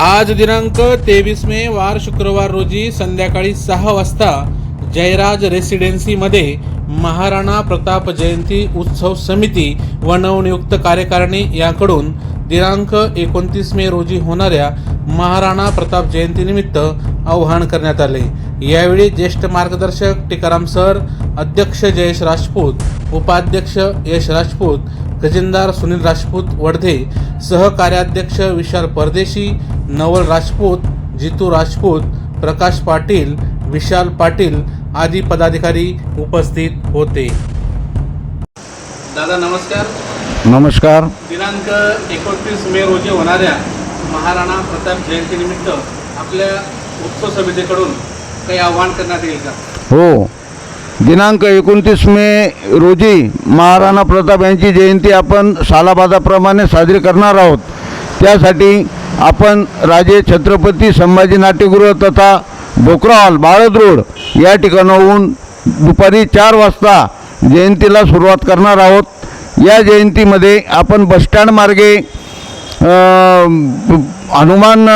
आज दिनांक तेवीस मे वार शुक्रवार रोजी संध्याकाळी सहा वाजता जयराज रेसिडेन्सीमध्ये महाराणा प्रताप जयंती उत्सव समिती व नवनियुक्त कार्यकारिणी याकडून दिनांक एकोणतीस मे रोजी होणाऱ्या महाराणा प्रताप जयंतीनिमित्त आवाहन करण्यात आले. यावेळी ज्येष्ठ मार्गदर्शक टिकाराम सर अध्यक्ष जयेश राजपूत उपाध्यक्ष यश राजपूत खजिनदार सुनील राजपूत वडधे सहकार्याध्यक्ष विशाल परदेशी नवल राजपूत जितू राजपूत प्रकाश पाटील विशाल पाटील आदी पदाधिकारी उपस्थित होते. दादा नमस्कार. नमस्कार. दिनांक एकोणतीस मे रोजी होणाऱ्या महाराणा प्रताप जयंतीनिमित्त आपल्या उत्सव समितीकडून काही आवाहन करण्यात येईल का? हो. दिनांक एकोणतीस मे रोजी महाराणा प्रताप यांची जयंती आपण सालाबादाप्रमाणे साजरी करणार आहोत. त्यासाठी आपण राजे छत्रपती संभाजी नाट्यगृह तथा भोकराल बाळद रोड या ठिकाणाहून दुपारी चार वाजता जयंतीला सुरुवात करणार आहोत. या जयंतीमध्ये आपण बसस्टँड मार्गे हनुमान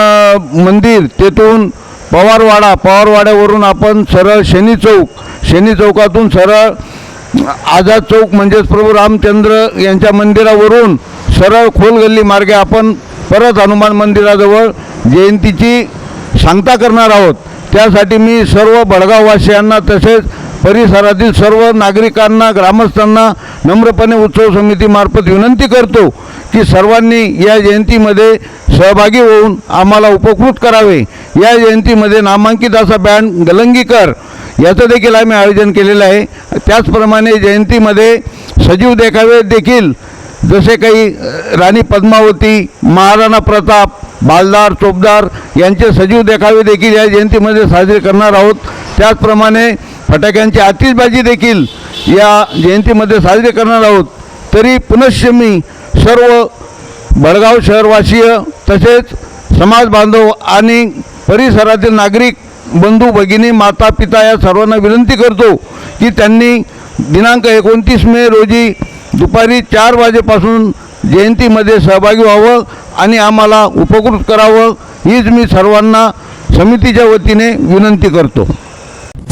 मंदिर तेथून पवारवाडा पवारवाड्यावरून आपण सरळ शनी चौक शनी चौकातून सरळ आझाद चौक म्हणजेच प्रभू रामचंद्र यांच्या मंदिरावरून सरळ खोलगल्ली मार्गे आपण परत हनुमान मंदिराजवळ जयंतीची सांगता करणार आहोत. त्यासाठी मी सर्व बडगाववासियांना तसेच परिसरातील सर्व नागरिकांना ग्रामस्थांना नम्रपणे उत्सव समितीमार्फत विनंती करतो. की सर्वांनी या जयंतीमध्ये सहभागी होऊन आम्हाला उपकृत करावे. या जयंतीमध्ये नामांकित असा बँड गलंगीकर याचं देखील आम्ही आयोजन केलेलं आहे. त्याचप्रमाणे जयंतीमध्ये सजीव देखावे देखील जसे काही राणी पद्मावती महाराणा प्रताप बालदार चोपदार यांचे सजीव देखावे देखील या जयंतीमध्ये साजरे करणार आहोत. त्याचप्रमाणे फटाक्यांची आतिषबाजी देखील या जयंतीमध्ये साजरी करणार आहोत. तरी पुनश्च मी सर्व बडगाव शहरवासीय तसेच समाज बांधव आणि परिसरातील नागरिक बंधू भगिनी माता पिता या सर्वांना विनंती करतो की त्यांनी दिनांक एकोणतीस मे रोजी दुपारी चार वाजेपासून जयंतीमध्ये सहभागी व्हावं आणि आम्हाला उपकृत करावं हीच मी सर्वांना समितीच्या वतीने विनंती करतो.